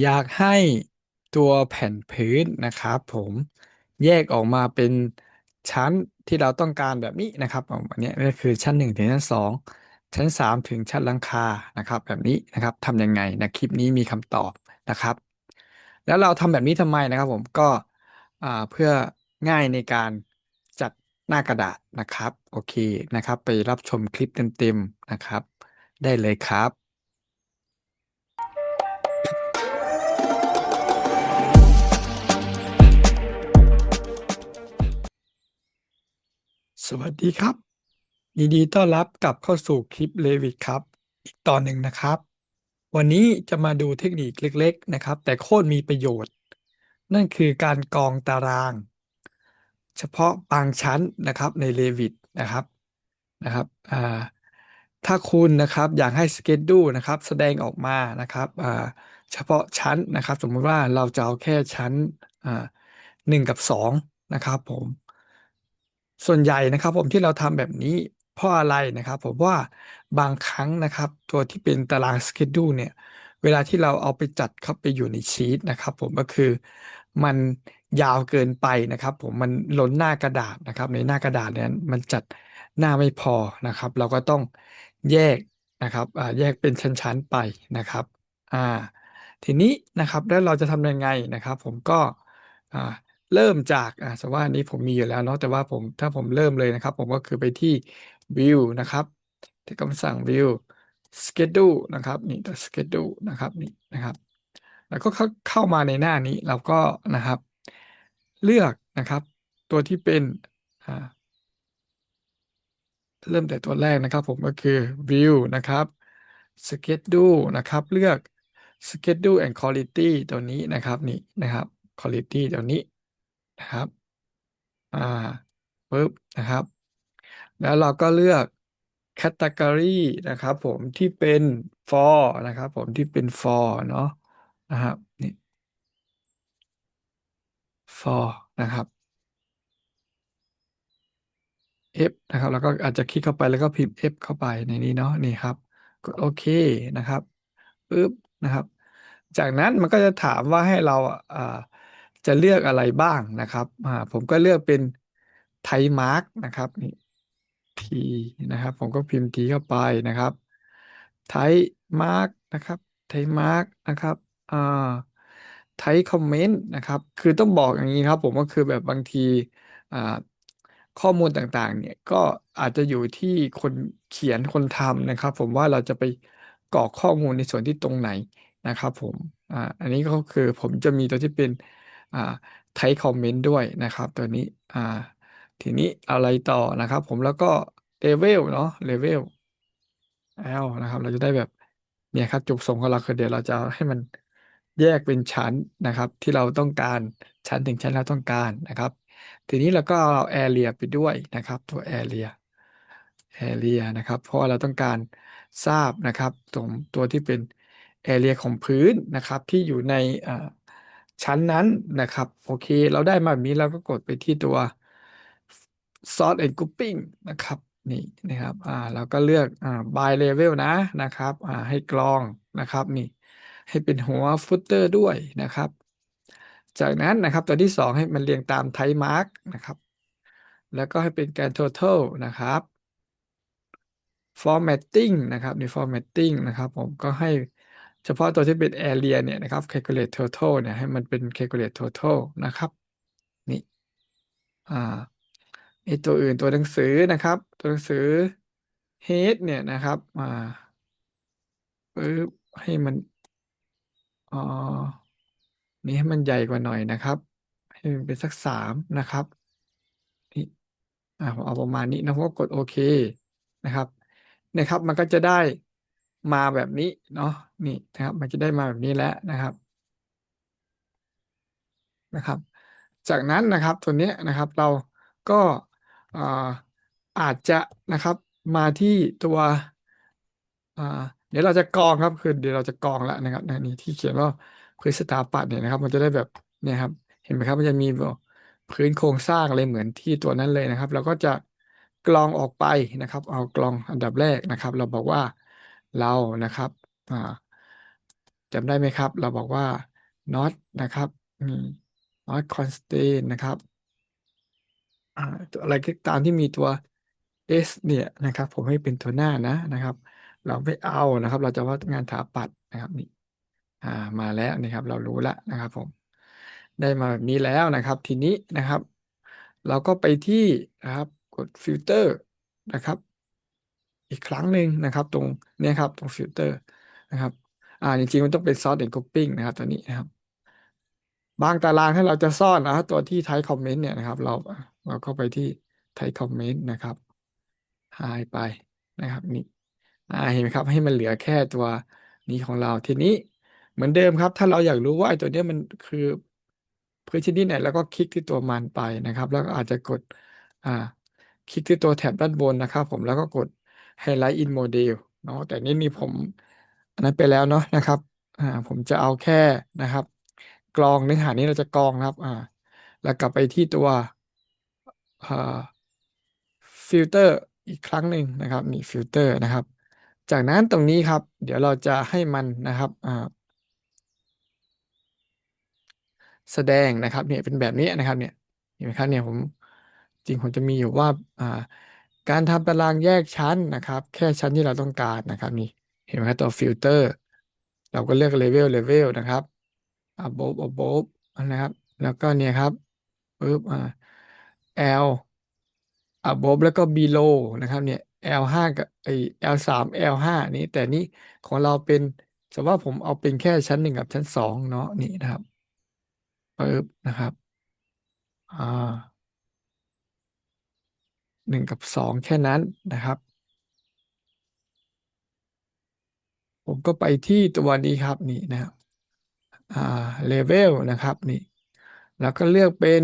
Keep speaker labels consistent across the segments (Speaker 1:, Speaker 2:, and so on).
Speaker 1: อยากให้ตัวแผ่นพื้นนะครับผมแยกออกมาเป็นชั้นที่เราต้องการแบบนี้นะครับอันนี้ก็คือชั้นหนึ่งถึงชั้นสองชั้นสามถึงชั้นหลังคานะครับ แบบนี้นะครับทำยังไงนะคลิปนี้มีคำตอบนะครับ แล้วเราทำแบบนี้ทำไมนะครับผมก็เพื่อง่ายในการจัดหน้ากระดาษนะครับ โอเคนะครับ ไปรับชมคลิปเต็มๆนะครับ ได้เลยครับ สวัสดีครับยินดีต้อนรับกลับเข้าสู่คลิป Revit ครับ อีกตอนหนึ่งนะครับ วันนี้จะมาดูเทคนิคเล็ก ๆ นะครับ แต่โคตรมีประโยชน์ นั่นคือการกองตาราง เฉพาะบางชั้นนะครับใน Revit นะครับนะครับถ้าคุณนะครับอยากให้ Schedule นะครับ แสดงออกมานะครับเฉพาะชั้นนะครับ สมมติว่าเราจะเอาแค่ชั้นหนึ่งกับสองนะครับผม ส่วนใหญ่นะครับผมที่เราทำแบบนี้เพราะอะไรนะครับ ผมว่าบางครั้งนะครับ ตัวที่เป็นตารางสเกจดูเนี่ย เวลาที่เราเอาไปจัดเข้าไปอยู่ในชีตนะครับผมก็คือมันยาวเกินไปนะครับ ผมมันล้นหน้ากระดาษนะครับ ในหน้ากระดาษนี่ยมันจัดหน้าไม่พอนะครับ เราก็ต้องแยกนะครับแยกเป็นชั้นๆไปนะครับอ่าทีนี้นะครับแล้วเราจะทำยังไงนะครับ ผมก็อ่า เริ่มจากอ่าสมมติว่าอันนี้ผมมีอยู่แล้วเนาะแต่ว่าผมถ้าผมเริ่มเลยนะครับ ผมก็คือไปที่ view นะครับที่คำสั่ง view schedule นะครับนี่ตัว schedule นะครับนี่นะครับ แล้วก็เข้าเข้ามาในหน้านี้เราก็นะครับ เลือกนะครับ ตัวที่เป็นอ่าเริ่มแต่ตัวแรกนะครับผมก็คือ view นะครับ schedule นะครับเลือก schedule and quality ตัวนี้นะครับนี่นะครับ quality ตัวนี้ นะครับ อ่าปึ๊บนะครับ แล้วเราก็เลือก category นะครับผมที่เป็น for นะครับผมที่เป็น for เนาะนะครับนี่ for นะครับ F นะครับ แล้วก็อาจจะคลิกเข้าไปแล้วก็พิมพ์ F เข้าไปในนี้เนาะนี่ครับกดโอเคนะครับปึ๊บนะครับ จากนั้นมันก็จะถามว่าให้เราอ่า จะเลือกอะไรบ้างนะครับอ่าผมก็เลือกเป็นไทมาร์กนะครับนี่ T นะครับ ผมก็พิมพ์ T เข้าไปนะครับไทมาร์กนะครับไทมาร์กนะครับอ่าไทคอมเมนต์นะครับ คือต้องบอกอย่างนี้ครับ ผมก็คือแบบบางทีอ่าข้อมูลต่างๆ เนี่ยก็อาจจะอยู่ที่คนเขียนคนทำนะครับ ผมว่าเราจะไปกรอกข้อมูลในส่วนที่ตรงไหนนะครับ ผมอ่าอันนี้ก็คือผมจะมีตัวที่เป็น ไทป์คอมเมนต์ด้วยนะครับ ตัวนี้อ่าทีนี้อะไรต่อนะครับ ผมแล้วก็เลเวลเนาะเลเวล L นะครับ เราจะได้แบบเนี่ยครับจุดประสงค์ของเราคือเดี๋ยวเราจะให้มันแยกเป็นชั้นนะครับ ที่เราต้องการชั้นถึงชั้นเราต้องการนะครับ ทีนี้เราก็เอา area ไปด้วยนะครับ ตัว area area นะครับ เพราะเราต้องการทราบนะครับตรงตัวที่เป็น area ของพื้นนะครับ ที่อยู่ในอ่า ชั้นนั้นนะครับ โอเค เราได้มาแบบนี้เราก็กดไปที่ตัว sort and grouping นะครับ นี่นะครับอ่าเราก็เลือกอ่า by level นะนะครับอ่าให้กรองนะครับนี่ให้เป็นหัว footer ด้วยนะครับ จากนั้นนะครับตัวที่สองให้มันเรียงตาม type mark นะครับ แล้วก็ให้เป็นการ total นะครับ formatting นะครับใน formatting นะครับ ผมก็ให้ เฉพาะตัวที่เป็น area เนี่ยนะครับ calculate total เนี่ยให้มันเป็น calculate total นะครับ นี่อ่าไอตัวอื่นตัวหนังสือนะครับ ตัวหนังสือ head เนี่ยนะครับอ่าปึ๊บให้มันอ่านี่ให้มันใหญ่กว่าหน่อยนะครับ ให้มันเป็นสักสามนะครับนี่อ่าผมเอาประมาณนี้นะผมก็กดโอเคนะครับนะครับ มันก็จะได้ มาแบบนี้เนาะนี่นะครับ มันจะได้มาแบบนี้แล้วนะครับนะครับ จากนั้นนะครับตัวนี้นะครับเราก็อาอาจจะนะครับมาที่ตัวเดี๋ยวเราจะกรองครับคือเดี๋ยวเราจะกรองแล้วนะครับในนี้ที่เขียนว่าพื้นสถาปัตย์เนี่ยนะครับ มันจะได้แบบเนี่ยครับ เห็นไหมครับมันจะมีพื้นโครงสร้างอะไรเหมือนที่ตัวนั้นเลยนะครับ เราก็จะกรองออกไปนะครับ เอากรองอันดับแรกนะครับ เราบอกว่า เรานะครับจำได้ไหมครับ เราบอกว่า not นะครับ not constant นะครับอะไรก็ตามที่มีตัว s เนี่ยนะครับ ผมให้เป็นตัวหน้านะนะครับ เราไม่เอานะครับ เราจะว่างานถาปัดนะครับนี่มาแล้วนะครับ เรารู้แล้วนะครับ ผม ได้มาแบบนี้แล้วนะครับ ทีนี้นะครับ เราก็ไปที่นะครับกดฟิลเตอร์นะครับ อีกครั้งหนึ่งนะครับ ตรงนี้ครับตรงฟิลเตอร์นะครับอ่าจริงๆมันต้องเป็น sort and grouping นะครับตัวนี้นะครับ บางตารางถ้าเราจะซ่อนนะตัวที่ type comment เนี่ยนะครับ เราเราก็ไปที่ type comment นะครับหายไปนะครับนี่อ่าเห็นไหมครับให้มันเหลือแค่ตัวนี้ของเราทีนี้เหมือนเดิมครับ ถ้าเราอยากรู้ว่าไอ้ตัวเนี้ยมันคือพื้นชนิดไหนแล้วก็คลิกที่ตัวมันไปนะครับ แล้วก็อาจจะกดอ่าคลิกที่ตัวแถบด้านบนนะครับ ผมแล้วก็กด Highlight in Model เนาะแต่นี่นี่ผมอันนั้นไปแล้วเนาะนะครับอ่าผมจะเอาแค่นะครับ กรองเนื้อหานี้เราจะกรองนะครับอ่าแล้วกลับไปที่ตัวอ่าฟิลเตอร์อีกครั้งหนึ่งนะครับนี่ฟิลเตอร์นะครับ จากนั้นตรงนี้ครับ เดี๋ยวเราจะให้มันนะครับอ่าแสดงนะครับเนี่ยเป็นแบบนี้นะครับเนี่ยเห็นไหมครับเนี่ยผมจริงผมจะมีอยู่ว่าอ่า การทำตารางแยกชั้นนะครับ แค่ชั้นที่เราต้องการนะครับนี่เห็นไหมครับตัวฟิลเตอร์เราก็เลือกเลเวลเลเวลนะครับ above above นะครับ แล้วก็เนี่ยครับปึ๊บอ่า L above แล้วก็ below นะครับเนี่ย L ห้ากับไอ L สาม L ห้านี้แต่นี้ของเราเป็นสมมติว่าผมเอาเป็นแค่ชั้นหนึ่งกับชั้นสองเนาะนี่นะครับปึ๊บนะครับอ่า หนึ่งกับสองแค่นั้นนะครับ ผมก็ไปที่ตัวนี้ครับนี่นะครับอ่าเลเวลนะครับนี่ แล้วก็เลือกเป็น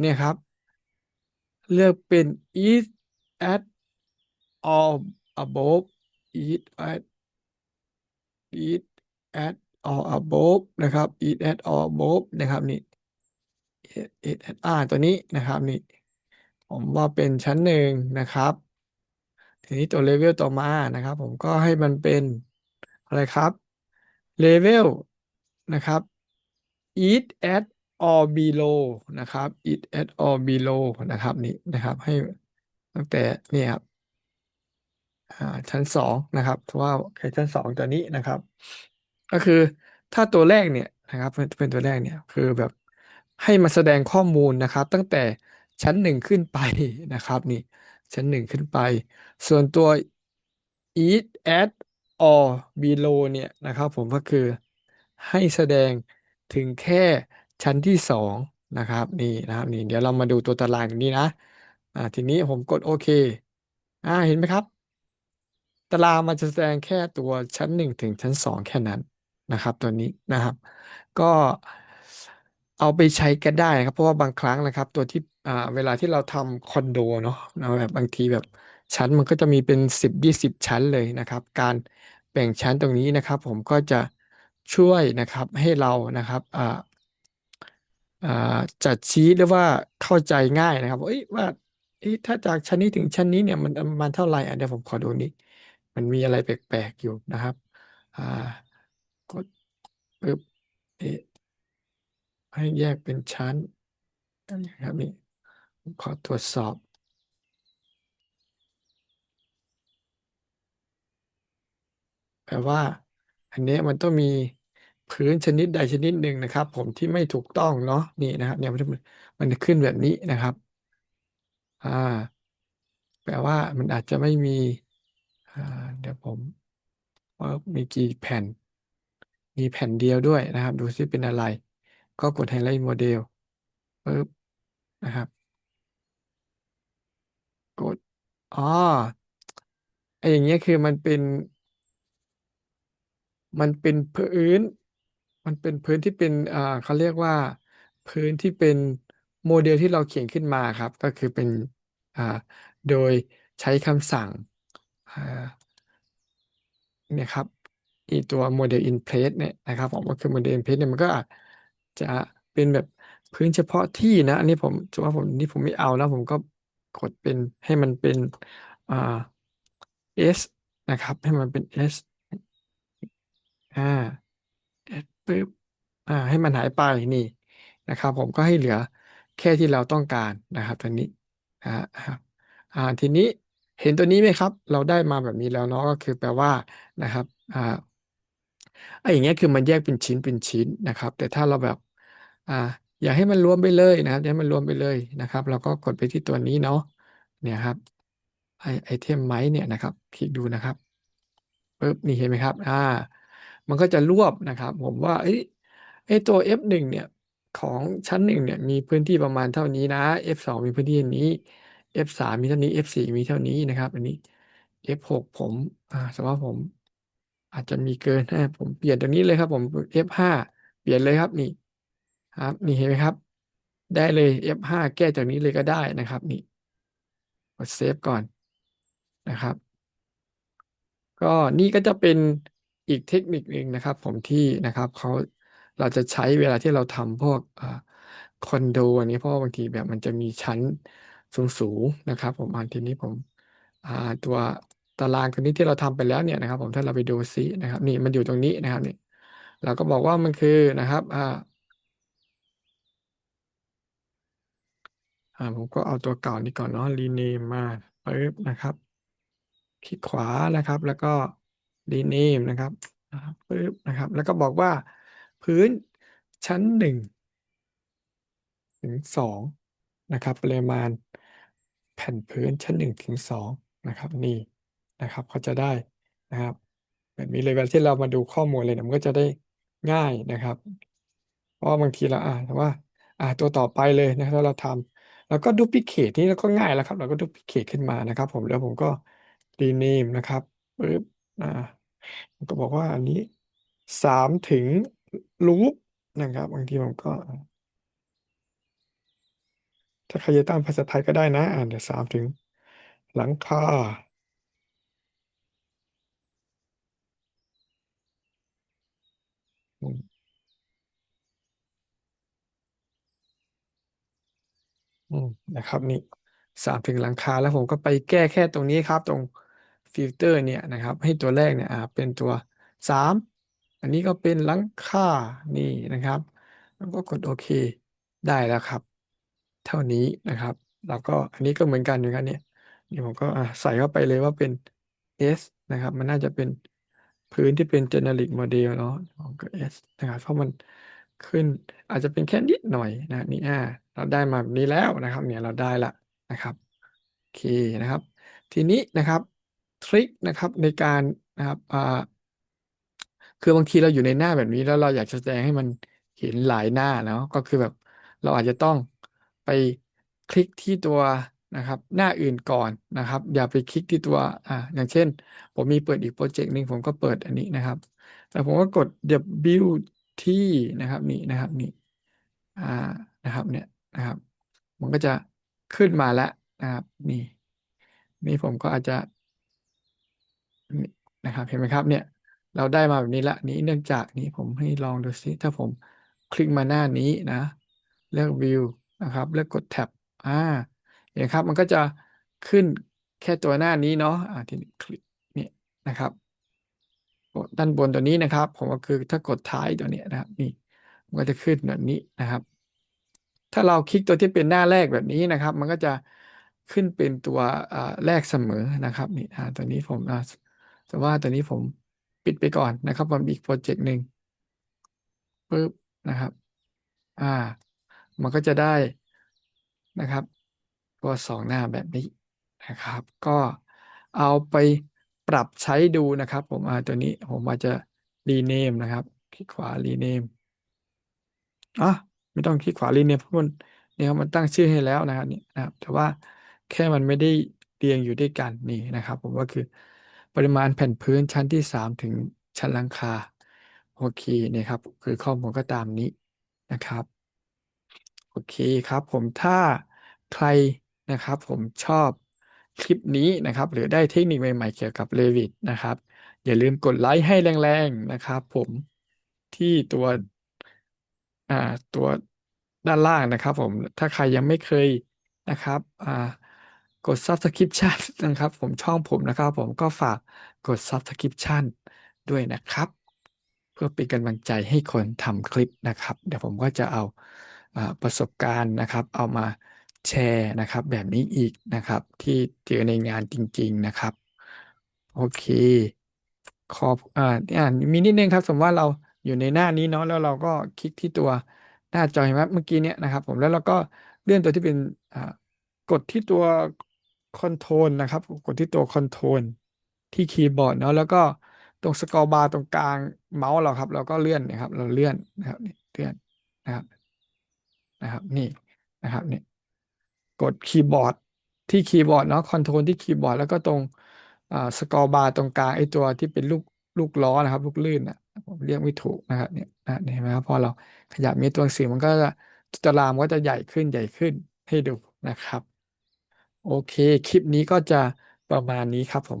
Speaker 1: เนี่ยครับ เลือกเป็น is at all above is at is at all above นะครับ is at all above นะครับนี่ is at r ตัวนี้นะครับนี่ ผมว่าเป็นชั้นหนึ่งนะครับ ทีนี้ตัวเลเวลต่อมานะครับ ผมก็ให้มันเป็นอะไรครับเลเวลนะครับ eat at or below นะครับ eat at or below นะครับนี่นะครับ ให้ตั้งแต่นี่ครับอ่าชั้นสองนะครับเพราะว่าแค่ชั้นสองตัวนี้นะครับ ก็คือถ้าตัวแรกเนี่ยนะครับเป็นเป็นตัวแรกเนี่ยคือแบบให้มาแสดงข้อมูลนะครับ ตั้งแต่ ชั้นหนึ่งขึ้นไปนะครับนี่ชั้นหนึ่งขึ้นไป ส่วนตัว eat at or below เนี่ยนะครับผมก็คือให้แสดงถึงแค่ชั้นที่สองนะครับนี่นะครับนี่เดี๋ยวเรามาดูตัวตารางตรงนี้นะอ่าทีนี้ผมกดโอเคอ่าเห็นไหมครับ ตารางมันจะแสดงแค่ตัวชั้นหนึ่งถึงชั้นสองแค่นั้นนะครับ ตัวนี้นะครับ ก็เอาไปใช้กันได้ครับ เพราะว่าบางครั้งนะครับ ตัวที่ อ่า เวลาที่เราทำคอนโดเนาะแบบบางทีแบบชั้นมันก็จะมีเป็นสิบยี่สิบชั้นเลยนะครับ การแบ่งชั้นตรงนี้นะครับ ผมก็จะช่วยนะครับให้เรานะครับอ่าอ่าจัดชี้หรือว่าเข้าใจง่ายนะครับเอ้ยว่าเอ้ยถ้าจากชั้นนี้ถึงชั้นนี้เนี่ยมันประมันเท่าไหร่อะเดี๋ยวผมขอดูนี้ มันมีอะไรแปลกๆอยู่นะครับ อ่ากดปึ๊บเอะให้แยกเป็นชั้นนะครับนี่ผม ขอตรวจสอบแปลว่า อันนี้มันต้องมีพื้นชนิดใดชนิดหนึ่งนะครับ ผมที่ไม่ถูกต้องเนาะนี่นะครับ เนี่ยมันมันจะขึ้นแบบนี้นะครับ อ่า แปลว่ามันอาจจะไม่มีอ่าเดี๋ยวผมว่ามีกี่แผ่น มีแผ่นเดียวด้วยนะครับ ดูซิเป็นอะไร ก็กด Highlight Model ปึ๊บนะครับ กด อ๋อไออย่างเงี้ยคือมันเป็น มันเป็นพื้น มันเป็นพื้นที่เป็น อ่าเขาเรียกว่า พื้นที่เป็นโมเดลที่เราเขียนขึ้นมาครับ ก็คือเป็น อ่า โดยใช้คำสั่งอ่าเนี่ยครับอีตัวโมเดล in place เนี่ยนะครับผมก็คือโมเดล in place เนี่ยมันก็อาจจะเป็นแบบพื้นเฉพาะที่นะ อันนี้ผมถือว่าผมนี่ผมไม่เอาแล้วผมก็ กดเป็นให้มันเป็นอ่า S นะครับ ให้มันเป็น S อ่าปึ๊บอ่าให้มันหายไปนี่นะครับ ผมก็ให้เหลือแค่ที่เราต้องการนะครับตัวนี้อ่าครับอ่าทีนี้เห็นตัวนี้ไหมครับ เราได้มาแบบนี้แล้วเนาะก็คือแปลว่านะครับอ่าไอ้อย่างเงี้ยคือมันแยกเป็นชิ้นเป็นชิ้นนะครับ แต่ถ้าเราแบบอ่า อยากให้มันรวมไปเลยนะครับอยากให้มันรวมไปเลยนะครับ เราก็กดไปที่ตัวนี้เนาะเนี่ยครับไอไอเทมไม้เนี่ยนะครับ คลิกดูนะครับปึ๊บนี่เห็นไหมครับ อ่า มันก็จะรวบนะครับ ผมว่าเอ้ไอตัว F1 เนี่ยของชั้นหนึ่งเนี่ยมีพื้นที่ประมาณเท่านี้นะ F2 มีพื้นที่นนี้ F3 มีเท่านี้ F4 มีเท่านี้นะครับ อันนี้ F6 ผมอ่าสมมติว่าผม อาจจะมีเกินนะผมเปลี่ยนตรงนี้เลยครับ ผม F5 เปลี่ยนเลยครับนี่ ครับนี่เห็นไหมครับ ได้เลย F5 แก้จากนี้เลยก็ได้นะครับนี่กดเซฟก่อนนะครับ ก็นี่ก็จะเป็นอีกเทคนิคหนึ่งนะครับ ผมที่นะครับเขาเราจะใช้เวลาที่เราทำพวกคอนโดอันนี้เพราะบางทีแบบมันจะมีชั้นสูงๆนะครับ ผมอันทีนี้ผมตัวตารางตัวนี้ที่เราทำไปแล้วเนี่ยนะครับ ผมถ้าเราไปดูซินะครับ นี่มันอยู่ตรงนี้นะครับนี่เราก็บอกว่ามันคือนะครับอ่า อ่าผมก็เอาตัวเก่านี้ก่อนเนาะรีเนมมาปึ๊บนะครับ คลิกขวานะครับ แล้วก็ rename นะครับนะครับปึ๊บนะครับ แล้วก็บอกว่าพื้นชั้นหนึ่งถึงสองนะครับปริมาณแผ่นพื้นชั้นหนึ่งถึงสองนะครับนี่นะครับเขาจะได้นะครับแบบนี้เลยเวลาที่เรามาดูข้อมูลเลยเนี่ยมันก็จะได้ง่ายนะครับ เพราะบางทีเราอ่านว่าอ่าตัวต่อไปเลยนะถ้าเราทำ แล้วก็ดูพิเคทนี่แล้วก็ง่ายแล้วครับ เราก็ดูพิเคทขึ้นมานะครับ ผมแล้วผมก็รีเนมนะครับปึ๊บอ่าก็บอกว่าอันนี้สามถึงลูปนะครับ บางทีผมก็ ถ้าใครจะตั้งภาษาไทยก็ได้นะอ่านเดี๋ยวสามถึงหลังคาอืม อืมนะครับนี่สามถึงหลังคาแล้วผมก็ไปแก้แค่ตรงนี้ครับตรงฟิลเตอร์เนี่ยนะครับ ให้ตัวแรกเนี่ยอ่าเป็นตัวสามอันนี้ก็เป็นหลังคานี่นะครับ แล้วก็กดโอเคได้แล้วครับ เท่านี้นะครับ แล้วก็อันนี้ก็เหมือนกันเหมือนกันเนี่ยนี่ผมก็อ่าใส่เข้าไปเลยว่าเป็น S นะครับ มันน่าจะเป็นพื้นที่เป็น generic model เนาะผมก็ S นะครับเพราะมันขึ้นอาจจะเป็นแค่นิดหน่อยนะนี่อ่า เราได้มาแบบนี้แล้วนะครับ เนี่ยเราได้ละนะครับโอเคนะครับ ทีนี้นะครับทริคนะครับในการนะครับอ่าคือบางทีเราอยู่ในหน้าแบบนี้แล้วเราอยากแสดงให้มันเห็นหลายหน้าเนาะก็คือแบบเราอาจจะต้องไปคลิกที่ตัวนะครับ หน้าอื่นก่อนนะครับ อย่าไปคลิกที่ตัวอ่าอย่างเช่น ผมมีเปิดอีกโปรเจกต์หนึ่งผมก็เปิดอันนี้นะครับแล้วผมก็กด W ที่นะครับนี่นะครับนี่อ่านะครับเนี่ย นะครับ มันก็จะขึ้นมาแล้วนะครับ นี่ นี่ผมก็อาจจะนี่นะครับ เห็นไหมครับ เนี่ย เราได้มาแบบนี้ละ นี้เนื่องจากนี้ผมให้ลองดูซิถ้าผมคลิกมาหน้านี้นะ เลือกวิวนะครับ เลือกกดแท็บอ่าเห็นครับ มันก็จะขึ้นแค่ตัวหน้านี้เนาะอ่าทีนี้คลิกนี่นะครับกดด้านบนตัวนี้นะครับ ผมก็คือถ้ากดท้ายตัวนี้นะครับ นี่ มันก็จะขึ้นแบบนี้นะครับ ถ้าเราคลิกตัวที่เป็นหน้าแรกแบบนี้นะครับ มันก็จะขึ้นเป็นตัวแรกเสมอนะครับนี่ตัวนี้ผมแต่ว่าตัวนี้ผมปิดไปก่อนนะครับมันมีอีกโปรเจกต์หนึ่งปึ๊บนะครับอ่ามันก็จะได้นะครับ ตัวสองหน้าแบบนี้นะครับ ก็เอาไปปรับใช้ดูนะครับ ผมอ่าตัวนี้ผมอาจจะรีเนมนะครับ คลิกขวารีเนมอะ ไม่ต้องคลิกขวารีเนมเพราะมันเนี่ยมันตั้งชื่อให้แล้วนะครับนี่นะครับ แต่ว่าแค่มันไม่ได้เรียงอยู่ด้วยกันนี่นะครับ ผมก็คือปริมาณแผ่นพื้นชั้นที่สามถึงชั้นหลังคาโอเคเนี่ยครับ คือข้อมูลก็ตามนี้นะครับโอเคครับผมถ้าใครนะครับ ผมชอบคลิปนี้นะครับ หรือได้เทคนิคใหม่ๆเกี่ยวกับ Revit นะครับ อย่าลืมกดไลค์ให้แรงๆนะครับ ผมที่ตัว อ่าตัวด้านล่างนะครับผมถ้าใครยังไม่เคยนะครับอ่ากด Subscription นะครับผมช่องผมนะครับผมก็ฝากกด Subscription ด้วยนะครับ เพื่อเป็นกำลังใจให้คนทำคลิปนะครับ เดี๋ยวผมก็จะเอาอประสบการณ์นะครับ เอามาแชร์นะครับ แบบนี้อีกนะครับ ที่เจอในงานจริง ๆนะครับ โอเค ขอบอ่าอ่ามีนิดนึงครับ สมมติว่าเรา อยู่ในหน้านี้เนาะแล้วเราก็คลิกที่ตัวหน้าจอเห็นไหมเมื่อกี้เนี้ยนะครับ ผมแล้วเราก็เลื่อนตัวที่เป็นกดที่ตัวคอนโทรลนะครับ กดที่ตัวคอนโทรลที่คีย์บอร์ดเนาะแล้วก็ตรงสกอร์บาร์ตรงกลางเมาส์เราครับ เราก็เลื่อนนะครับ เราเลื่อนนะครับนี่เลื่อนนะครับนะครับ นี่นะครับนี่กดคีย์บอร์ดที่คีย์บอร์ดเนาะคอนโทรลที่คีย์บอร์ดแล้วก็ตรงสกอร์บาร์ตรงกลางไอ้ตัวที่เป็นลูกลูกล้อนะครับ ลูกลื่นนะ ผมเรียกไม่ถูกนะครับเนี่ยนะเห็นไหมครับพอเราขยับมีตัวหนังสือมันก็จะตารางมันก็จะใหญ่ขึ้นใหญ่ขึ้นให้ดูนะครับ โอเค คลิปนี้ก็จะประมาณนี้ครับผม